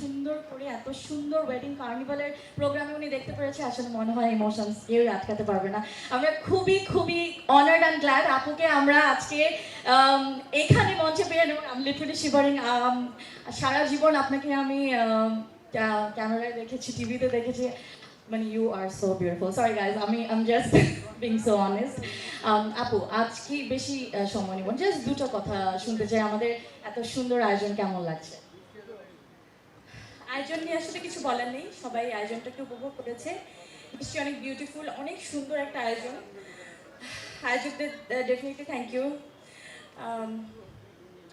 সুন্দর করে, এত সুন্দর ওয়েডিং কার্নিভালের প্রোগ্রামে উনি দেখতে পেরেছে, আসলে মনে হয় ইমোশনস কেউ আটকাতে পারবে না। আমরা খুবই খুবই অনার্ড অ্যান্ড গ্ল্যাড আপুকে আমরা আজকে এখানে মঞ্চে পেয়ে নেব। আমি লিটারেলি শিভারিং সারা জীবন আপনাকে আমি ক্যামেরায় দেখেছি, টিভিতে দেখেছি। মানে you are so beautiful sorry guys আমি আম জাস্ট বিং সো অনেস্ট আপু আজ কি বেশি সময় নিব। জাস্ট দুটো কথা শুনতে চাই। আমাদের এত সুন্দর আয়োজন কেমন লাগছে? আয়োজন নিয়ে আসলে কিছু বলার নেই। সবাই আয়োজনটাকে উপভোগ করেছে। নিশ্চয়ই অনেক বিউটিফুল অনেক সুন্দর একটা আয়োজন। আয়োজকদের ডেফিনেটলি থ্যাংক ইউ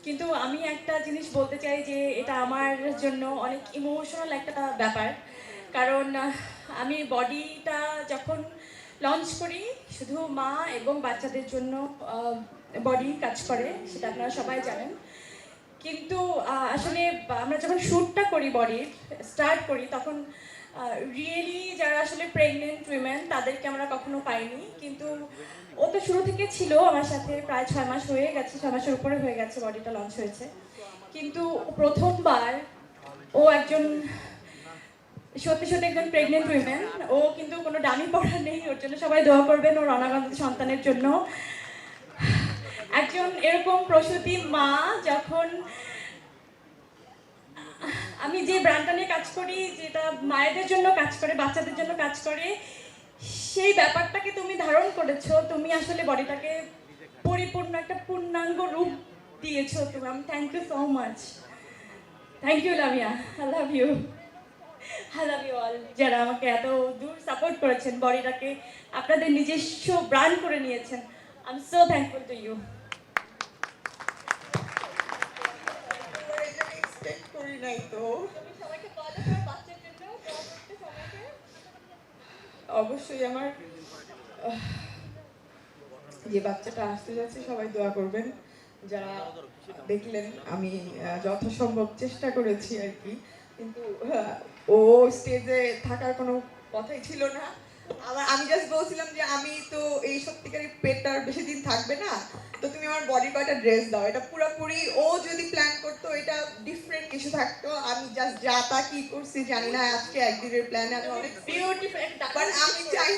কিন্তু আমি একটা জিনিস বলতে চাই যে, এটা আমার জন্য অনেক ইমোশনাল একটা ব্যাপার। কারণ আমি বডিটা যখন লঞ্চ করি, শুধু মা এবং বাচ্চাদের জন্য বডি কাজ করে, সেটা আপনারা সবাই জানেন। কিন্তু আসলে আমরা যখন শ্যুটটা করি বডির স্টার্ট করি, তখন রিয়েলি যারা আসলে প্রেগনেন্ট উইমেন তাদেরকে আমরা কখনো পাইনি। কিন্তু ও তো শুরু থেকে ছিল আমার সাথে, প্রায় ছয় মাস হয়ে গেছে, ছয় মাসের উপরে হয়ে গেছে বডিটা লঞ্চ হয়েছে। কিন্তু প্রথমবার ও একজন, সত্যি সত্যি একজন প্রেগনেন্ট উইমেন ও কিন্তু কোনো ডামি পড়া নেই, ওর জন্য সবাই দোয়া করবেন, ওর অনাগত সন্তানের জন্য। একজন এরকম প্রসূতি মা যখন, আমি যে ব্র্যান্ডটা নিয়ে কাজ করি, যেটা মায়েদের জন্য কাজ করে, বাচ্চাদের জন্য কাজ করে, সেই ব্যাপারটাকে তুমি ধারণ করেছ, তুমি আসলে বডিটাকে পরিপূর্ণ একটা পূর্ণাঙ্গ রূপ দিয়েছ। তুমি আমি thank you so much thank you লাভিয়া I love you I love you all যারা আমাকে এত দূর সাপোর্ট করেছেন, বডিটাকে আপনাদের নিজস্ব ব্র্যান্ড করে নিয়েছেন I am so thankful to you নাই তো। অবশ্যই আমার যে বাচ্চাটা আসতে যাচ্ছে, সবাই দোয়া করবেন। যারা দেখলেন আমি যথাসম্ভব চেষ্টা করেছি আর কি। কিন্তু ও স্টেজে থাকার কোনো কথাই ছিল না। আমার আমি জাস্ট বলছিলাম যে আমি তো এই সত্যিকারের পেটটা বেশি দিন থাকবে না তো তুমি আমার বডি কয়টা ড্রেস দাও? এটা পুরোপুরি ও যদি প্ল্যান করতো এটা ডিফারেন্ট কিছু থাকতো। আমি জাস্ট যা তা কি করছি জানি না আজকে একদিনের প্ল্যানে আমি অনেক বিউটিফুল আমি চাই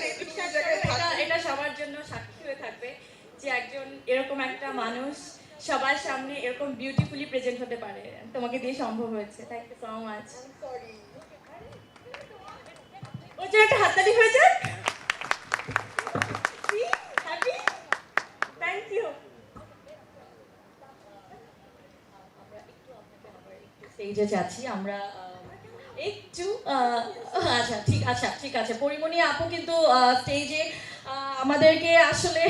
না এটা সবার জন্য সাক্ষী হয়ে থাকবে যে একজন এরকম একটা মানুষ সবার সামনে এরকম বিউটিফুলি প্রেজেন্ট হতে পারে। তোমাকে দিয়ে সম্ভব হয়েছে। Thank you so much sorry ওর জন্য একটা হাততালি হয়ে যাক। থ্যাংক ইউ স্টেজে যাচ্ছি আমরা একটু আচ্ছা ঠিক আচ্ছা ঠিক আছে। পরিমণি আপু কিন্তু স্টেজে আমাদেরকে আসলে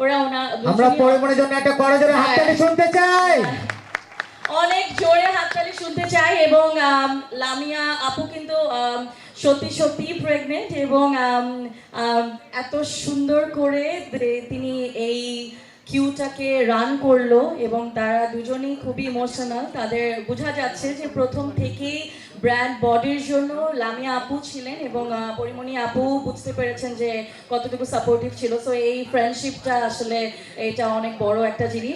ওরা ওনা আমরা পরিমণের জন্য একটা বড় জোরে হাততালি শুনতে চাই। এবং লামিয়া আপু কিন্তু আম, সত্যি সত্যি প্রেগনেন্ট এবং আম, এত সুন্দর করে তিনি এই কিউটাকে রান করল এবং তারা দুজনেই খুবই ইমোশনাল তাদের বোঝা যাচ্ছে যে প্রথম থেকেই ব্র্যান্ড বডির জন্য লামিয়া আপু ছিলেন এবং পরিমণি আপু বুঝতে পেরেছেন যে কতটুকু সাপোর্টিভ ছিল। সো এই ফ্রেন্ডশিপটা আসলে এটা অনেক বড় একটা জিনিস।